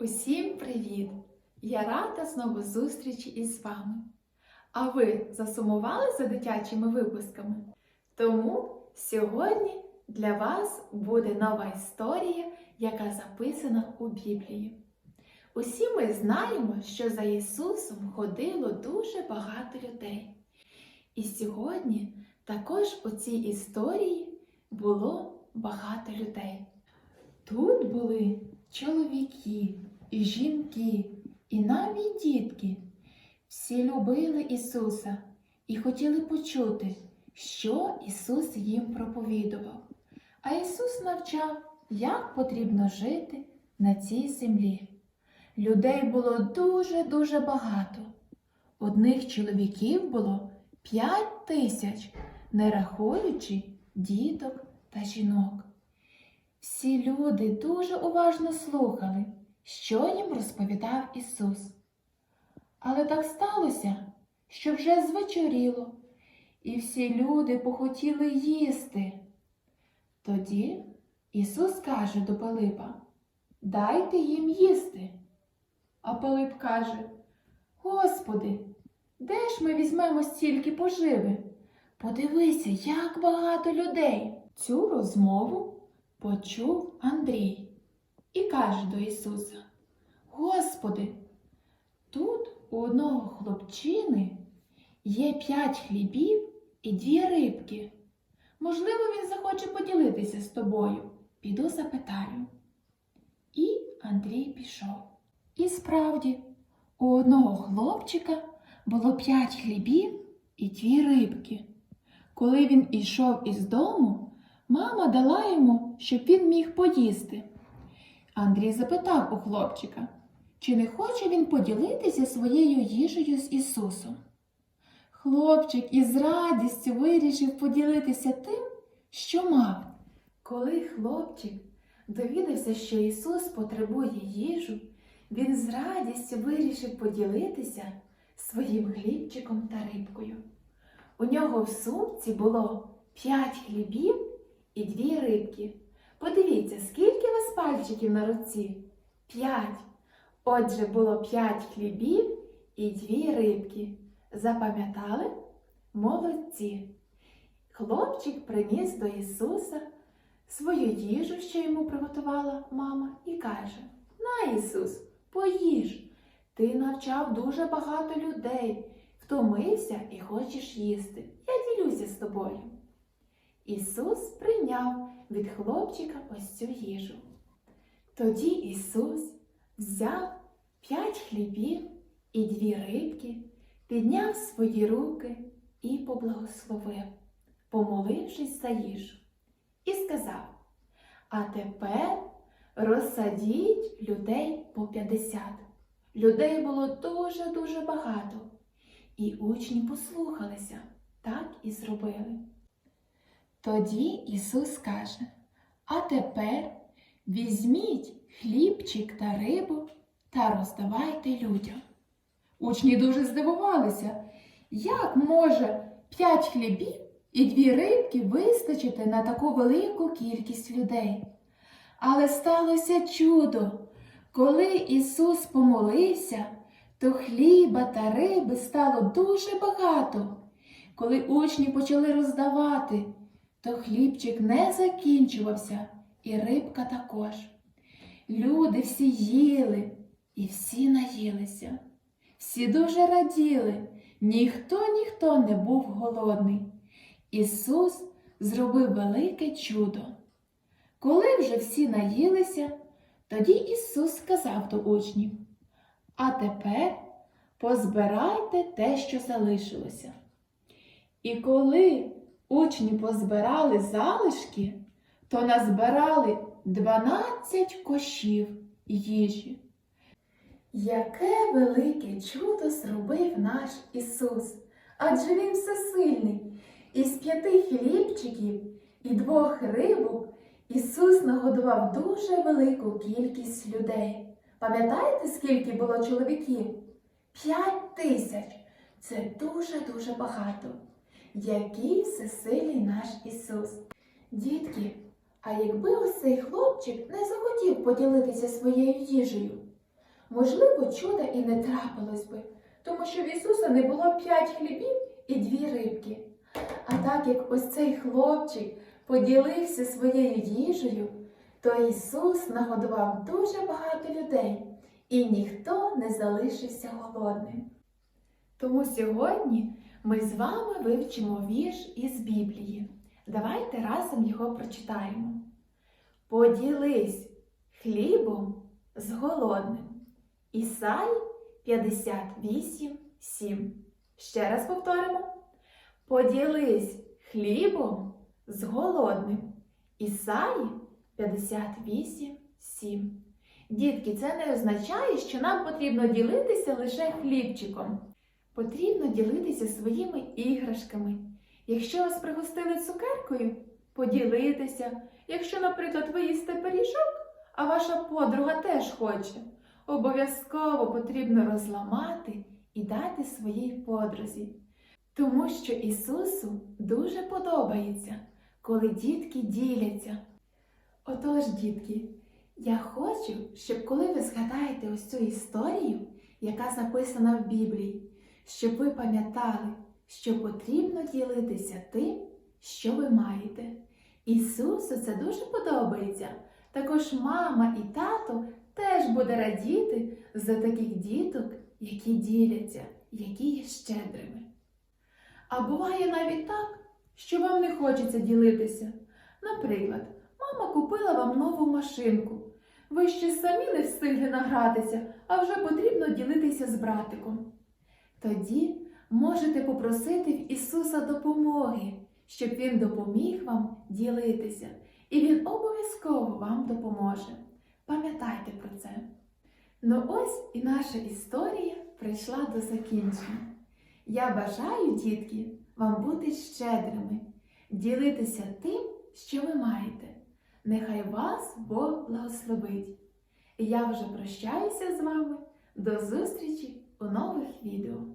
Усім привіт! Я рада знову зустрічі із вами. А ви засумували за дитячими випусками? Тому сьогодні для вас буде нова історія, яка записана у Біблії. Усі ми знаємо, що за Ісусом ходило дуже багато людей. І сьогодні також у цій історії було багато людей. Тут були чоловіки, і жінки, і навіть дітки. Всі любили Ісуса і хотіли почути, що Ісус їм проповідував. А Ісус навчав, як потрібно жити на цій землі. Людей було дуже-дуже багато. Одних чоловіків було п'ять тисяч, не рахуючи діток та жінок. Всі люди дуже уважно слухали, що їм розповідав Ісус. Але так сталося, що вже звечоріло, і всі люди похотіли їсти. Тоді Ісус каже до Пилипа, дайте їм їсти. А Пилип каже, Господи, де ж ми візьмемо стільки поживи? Подивися, як багато людей. Цю розмову почув Андрій і каже до Ісуса: Господи, тут у одного хлопчини є п'ять хлібів і дві рибки. Можливо, він захоче поділитися з тобою. Піду запитаю. І Андрій пішов. І справді, у одного хлопчика було п'ять хлібів і дві рибки. Коли він ішов із дому, мама дала йому, щоб він міг поїсти. Андрій запитав у хлопчика, чи не хоче він поділитися своєю їжею з Ісусом. Хлопчик із радістю вирішив поділитися тим, що мав. Коли хлопчик довідався, що Ісус потребує їжу, він з радістю вирішив поділитися своїм хлібчиком та рибкою. У нього в сумці було п'ять хлібів і дві рибки. Подивіться, скільки у вас пальчиків на руці? П'ять. Отже, було п'ять хлібів і дві рибки. Запам'ятали? Молодці. Хлопчик приніс до Ісуса свою їжу, що йому приготувала мама, і каже: На, Ісус, поїж. Ти навчав дуже багато людей, втомився і хочеш їсти. Я ділюся з тобою. Ісус прийняв від хлопчика ось цю їжу. Тоді Ісус взяв п'ять хлібів і дві рибки, підняв свої руки і поблагословив, помолившись за їжу, і сказав: А тепер розсадіть людей по п'ятдесят. Людей було дуже-дуже багато, і учні послухалися, так і зробили. Тоді Ісус каже, а тепер візьміть хлібчик та рибу та роздавайте людям. Учні дуже здивувалися, як може п'ять хлібів і дві рибки вистачити на таку велику кількість людей. Але сталося чудо. Коли Ісус помолився, то хліба та риби стало дуже багато. Коли учні почали роздавати, то хлібчик не закінчувався, і рибка також. Люди всі їли і всі наїлися. Всі дуже раділи, ніхто ніхто не був голодний. Ісус зробив велике чудо. Коли вже всі наїлися, тоді Ісус сказав до учнів, а тепер позбирайте те, що залишилося. І коли учні позбирали залишки, то назбирали дванадцять кошів їжі. Яке велике чудо зробив наш Ісус, адже Він всесильний. Із п'яти хлібчиків і двох рибок Ісус нагодував дуже велику кількість людей. Пам'ятаєте, скільки було чоловіків? П'ять тисяч. Це дуже-дуже багато. Який всесильний наш Ісус. Дітки, а якби ось цей хлопчик не захотів поділитися своєю їжею, можливо, чуда і не трапилось би, тому що в Ісуса не було п'ять хлібів і дві рибки. А так як ось цей хлопчик поділився своєю їжею, то Ісус нагодував дуже багато людей, і ніхто не залишився голодним. Тому сьогодні ми з вами вивчимо вірш із Біблії. Давайте разом його прочитаємо. Поділись хлібом з голодним. Ісай 58, 7. Ще раз повторимо. Поділись хлібом з голодним. Ісаї 58, 7. Дітки, це не означає, що нам потрібно ділитися лише хлібчиком. Потрібно ділитися своїми іграшками. Якщо вас пригостили цукеркою, поділитися. Якщо, наприклад, ви їсте пиріжок, а ваша подруга теж хоче, обов'язково потрібно розламати і дати своїй подрузі. Тому що Ісусу дуже подобається, коли дітки діляться. Отож, дітки, я хочу, щоб коли ви згадаєте ось цю історію, яка записана в Біблії, щоб ви пам'ятали, що потрібно ділитися тим, що ви маєте. Ісусу це дуже подобається. Також мама і тато теж буде радіти за таких діток, які діляться, які є щедрими. А буває навіть так, що вам не хочеться ділитися. Наприклад, мама купила вам нову машинку. Ви ще самі не встигли награтися, а вже потрібно ділитися з братиком. Тоді можете попросити в Ісуса допомоги, щоб Він допоміг вам ділитися, і Він обов'язково вам допоможе. Пам'ятайте про це. Ну ось і наша історія прийшла до закінчення. Я бажаю, дітки, вам бути щедрими, ділитися тим, що ви маєте. Нехай вас Бог благословить. І я вже прощаюся з вами. До зустрічі у нових відео.